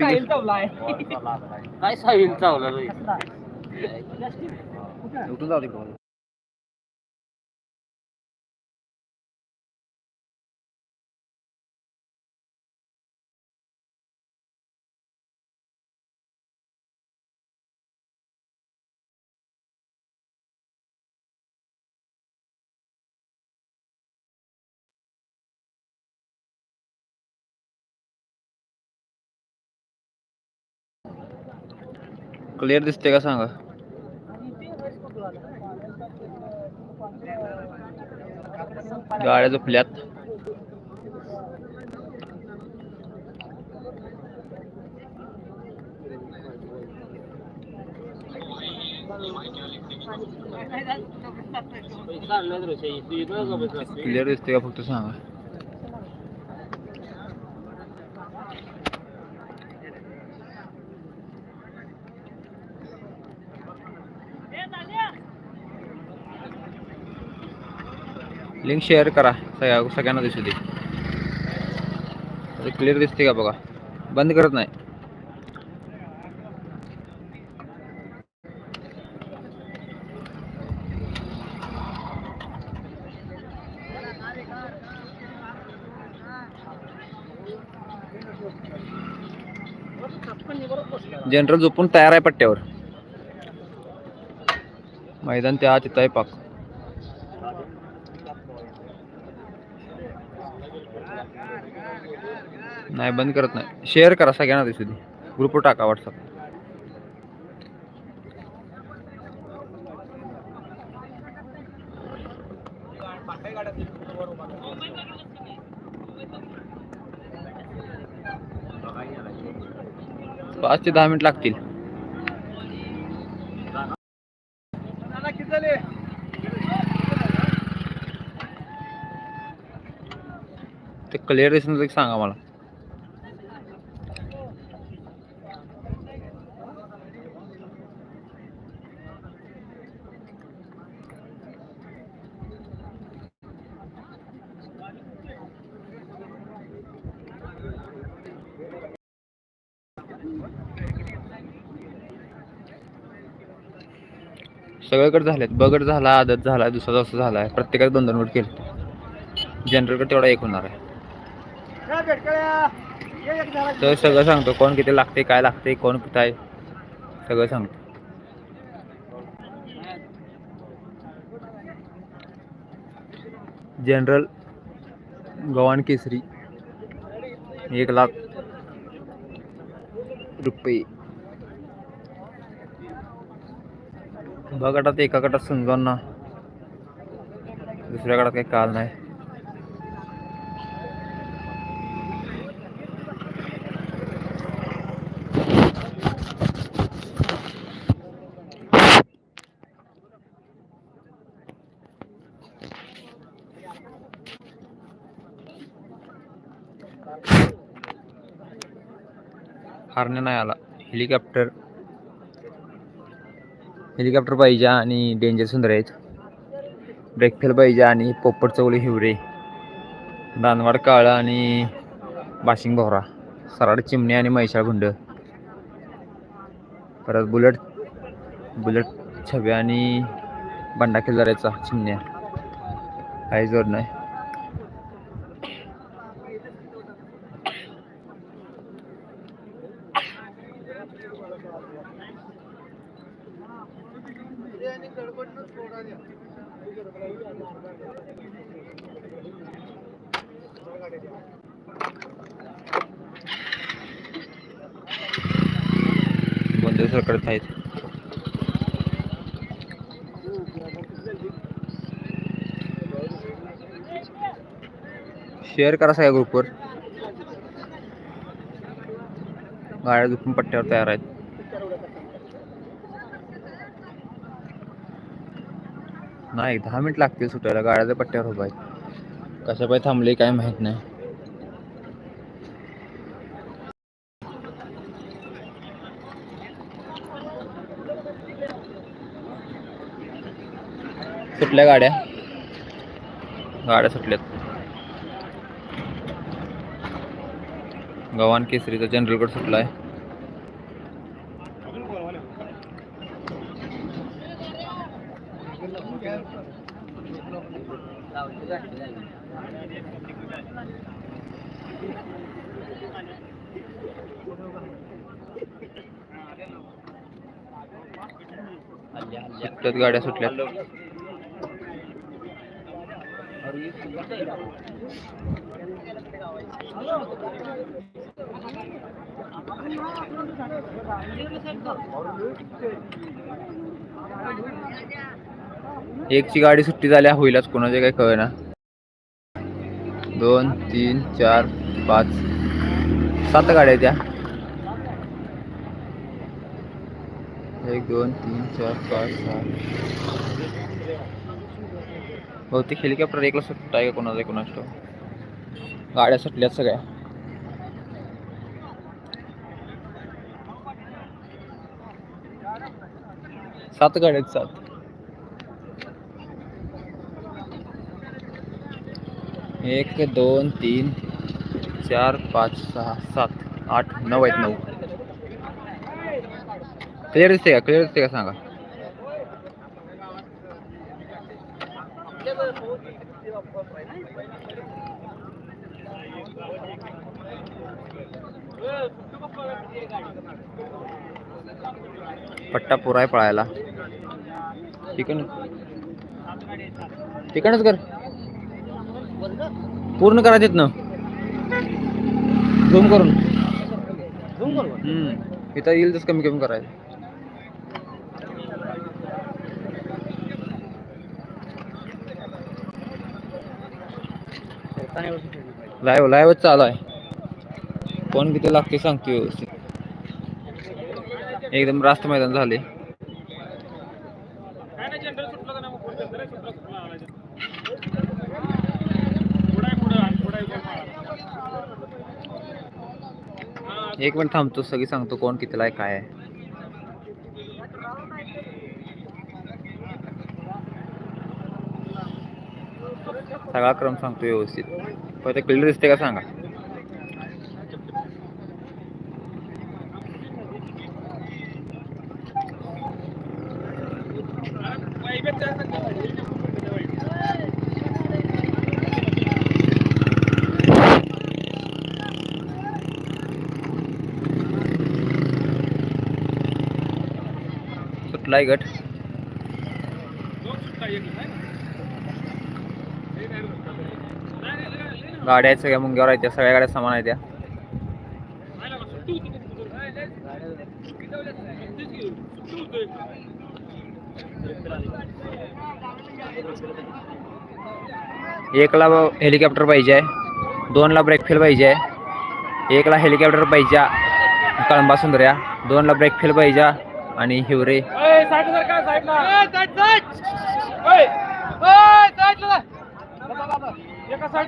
साहिल चावला आहे. काय साहिल चावला रे? उठून जाऊ दे क्लिअर दिसते का सांगा? गाड्या झोपल्यात. क्लिअर दिसते का फक्त सांगा? लिंक शेअर करा. सगळ्या सगळ्यांना दिसू दे. क्लिअर दिसते का बघा? बंद करत नाही. जनरल झोपून तयार आहे पट्ट्यावर. मैदान त्या तिथं आहे पाक. नाही बंद करत नाही. शेअर करा सगळ्यांना दिसू दे ग्रुपवर टाका व्हॉट्सअप पाच ते दहा मिनिट लागतील. ते क्लिअर दिसून एक सांगा मला. सगळीकडे झालेत. बगड झाला आदत झाला दुसरा जास्त झाला आहे प्रत्येकाला दोन दोन वोट केले जनरलकडे तेवढा एक होणार आहे. तर सगळं सांगतो कोण किती लागते काय लागते कोण किती आहे. सगळं सांगतो. जनरल गव्हाण केसरी एक लाख रुपये. ब गटात एका गटात समजावून ना दुसऱ्या गटात काही काल नाही. हारणे नाही आला. हेलिकॉप्टर हेलिकॉप्टर पाहिजे आणि डेंजर सुंदर आहेत. ब्रेकफेल पाहिजे आणि पोपट चवली हिवरे दानवाड काळा आणि बाशिंग भोवरा सराड चिमणी आणि म्हैशाळ गुंड. परत बुलेट बुलेट छबे आणि बंडा खिल्लाऱ्याचा चिमण्या. काही जोड नाही. बंद सरकडे आहेत शेअर करा सगळ्या ग्रुपवर गाड्या दुखून पट्ट्यावर तयार आहेत. नाही दहा मिनिट लागतील सुटायला. गाड्याच्या पट्ट्यावर उभा आहेत. कशा पाय थांबले काय माहीत नाही. सुटल्या गाड्या. गाड्या सुटल्यात. गवान केसरीचा जनरल कड सुटला आहे गाड्या सुटल्यात. एकची गाडी सुट्टी झाल्या होईलच. कोणाचे काही कळना. दोन तीन चार पाच सात गाड्या आहेत त्या. एक दोन तीन चार पाच सहा. बहुतेक हेलिकॉप्टर एकला सुट्टा आहे का कोणाचा कोणाच गाड्या सुटल्यात सगळ्या. सात गाड्या आहेत सात. एक दोन तीन चार पाच सहा सात आठ नऊ आहेत नऊ. क्लिअर दिसते का? क्लिअर दिसते का? सांगा. पट्टा पुरा आहे पळायला. तिकडं तिकडच कर. पूर्ण करा तिथनं. झूम करून. हम्म. इथं येईल तसं कमी कमी करायचं लाईव्ह लाईव्हच चालू आहे. कोण किती लागते सांगते व्यवस्थित. एकदम रास्त मैदान झाले. एक मिनिट थांबतो सगळी सांगतो कोण कितीला आहे काय आहे. सगळा क्रम सांगतो व्यवस्थित. पहिले क्लिअर दिसते का सांगा. सुटलाय गट. गाड्या आहेत सगळ्या मुंग्यावर आहेत त्या सगळ्या गाड्या समान आहेत त्या. एकला हेलिकॉप्टर पाहिजे आहे. दोनला ब्रेक फेल पाहिजे आहे. एकला हेलिकॉप्टर पाहिजे कळंबा सुंदर्या. दोनला ब्रेक फेल पाहिजे आणि हिवरे.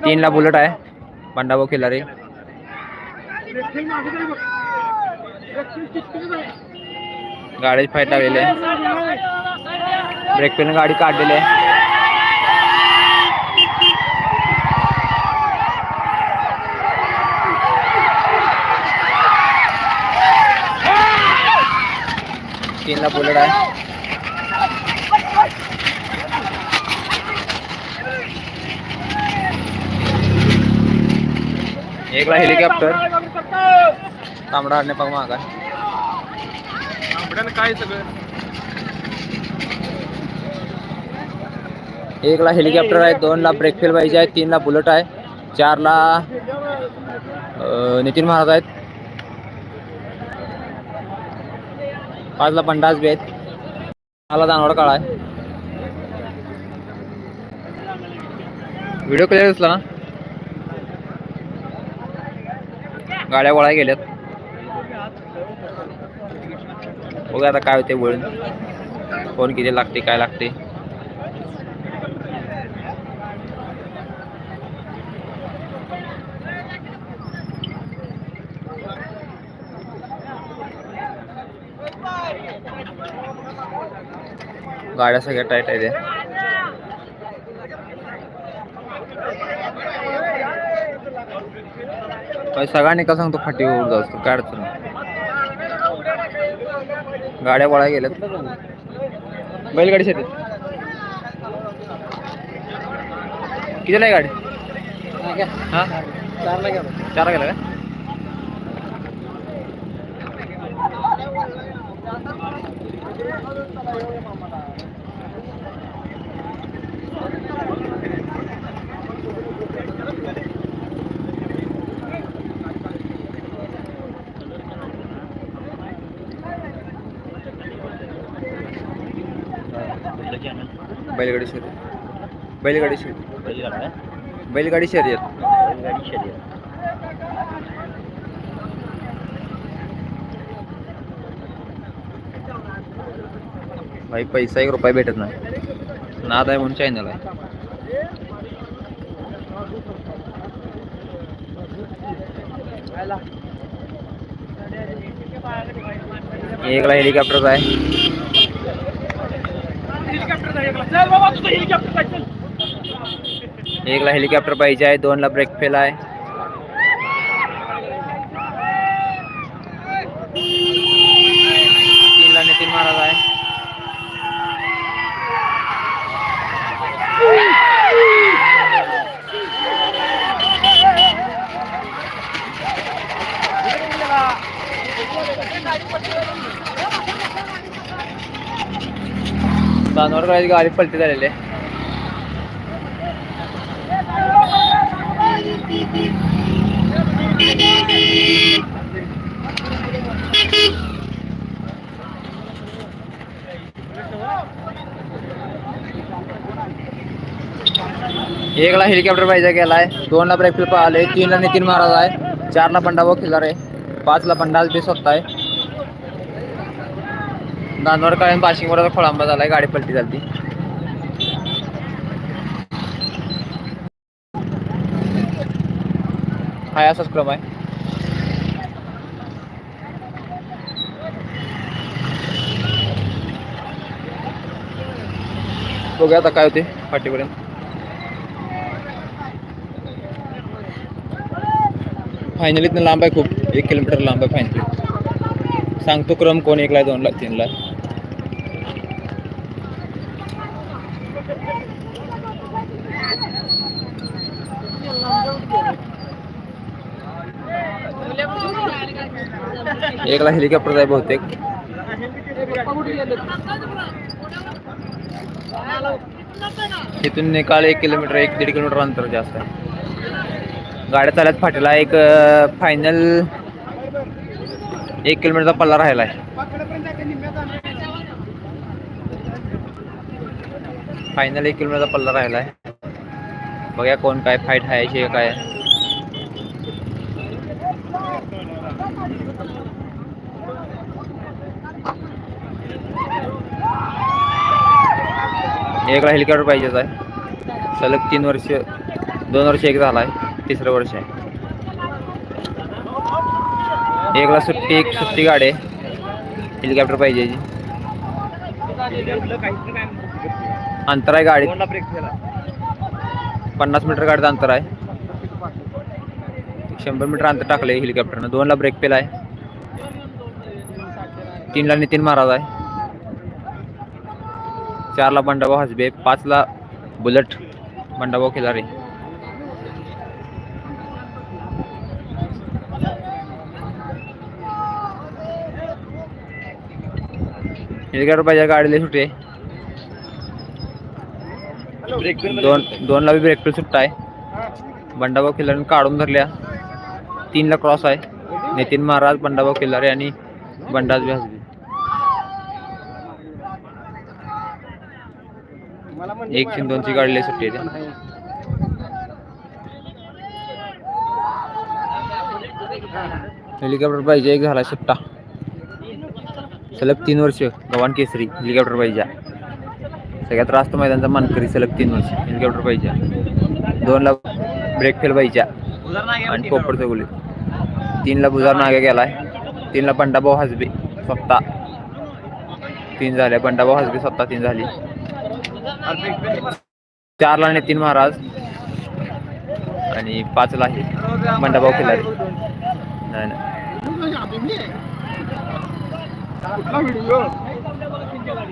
तीनला बुलेट आहे. बंडाभाऊ खिलारे गाडी फाईट लागलेली आहे. ब्रेक पेन गाडी काढलेली आहे. तीनला बुलेट आहे. एकला हेलिकॉप्टर तांबडा आणणे पाहू मागा. काय सगळं? एकला हेलिकॉप्टर आहे दोनला ब्रेकफेल पाहिजे आहे तीनला बुलेट आहे चारला नितीन महाराज आहेत. पाचला पंडास बी आहेत. मला दानवड काळा आहे. व्हिडिओ क्लिअर दिसला ना? गाड्या वळाय गेल्यात. बघा आता काय होते वळून कोण किती लागते काय लागते. गाड्या सगळ्या टाईट आहेत. या. काय सगळा निकाल सांगतो फाटी उडत असतो काय अडचण नाही. गाड्या वळा गेल्यात. बैलगाडी शेतीत. कितीला आहे गाडी? हा चारला गेलो. चार गेला का? बैलगाडी शर्यत. बैलगाडी शर्यत. बैलगाडी शर्यत. भाई पैसा एक रुपया भेटत नाही. नाद आहे म्हणून चॅनल आहे. एकला हेलिकॉप्टरचा आहे. एकला हेलिकॉप्टर पाहिजे. आहे दोनला ब्रेक फेल आहे. दानवडकरांची गाडी पलटी झालेली आहे एकला हेलिकॉप्टर पाहिजे गेलाय. दोनला ब्रेक फ्लिप आले तीनला नितीन महाराज आहे. चारला पंडाभाऊ खिल्लार आहे. पाचला पंडाल बी स्वतः आहे. दानवर काय बाशिंग वर खोळांबा झालाय गाडी पलटी झाली हाय असाच क्रम आहे. बघूया आता काय होते फाटीपर्यंत फायनली इथनं लांब आहे खूप. एक किलोमीटर लांब आहे फायनली सांगतो क्रम कोण एकला दोनला तीनला एकला हेलिकॉप्टर आहे बहुतेक. तिथून निकाल एक किलोमीटर एक दीड किलोमीटर अंतर जास्त आहे. गाड्या चालत फाटेला एक फायनल एक किलोमीटरचा पल्ला राहिला आहे फायनल एक किलोमीटरचा पल्ला राहिला आहे बघूया कोण काय फाईट आहे काय एकला हेलिकॉप्टर पाहिजेच आहे. सलग तीन वर्ष दोन वर्ष एक झाला आहे. तिसरं वर्ष आहे. एकला सुट्टी एक सुट्टी गाडी आहे. हेलिकॉप्टर पाहिजे अंतर आहे गाडीत. पन्नास मीटर गाडीचं अंतर आहे. शंभर मीटर अंतर टाकलं आहे हेलिकॉप्टरनं दोनला ब्रेक पेला आहे तीनला नितीन महाराज आहे. चारला बंडाभाऊ हसबे पाचला बुलेट बंडाभाऊ खिलारे. हेलिकॉप्टर पाहिजे गाडीला सुटे दोन दोनला बी ब्रेक सुट्टा आहे. बंडाभाऊ खिल्लारे काढून धरल्या. तीनला क्रॉस आहे. नितीन महाराज बंडाभाऊ खिल्लारे आणि बंडाज बी हसबे. एकशे दोनची गाडी काढले सुट्टी आहे हेलिकॉप्टर पाहिजे एक झाला सुट्टा. सलग तीन वर्ष गव्हाण केसरी हेलिकॉप्टर पाहिजे. सगळ्यात रास्त मैदानचा मानकरी सलग तीन वर्ष हेलिकॉप्टर पाहिजे. दोनला ब्रेक फेल पाहिजे. आणि पोपट चौगुले तीनला बुजार नागे गेलाय. तीनला पंडाभाऊ हसबे स्वतः. तीन झाले पंडाभाऊ हसबे स्वतः तीन झाली. चारला नितीन महाराज. आणि पाचला आहे. मंडाभाऊ खिलारी नाही नाही. व्हिडिओ?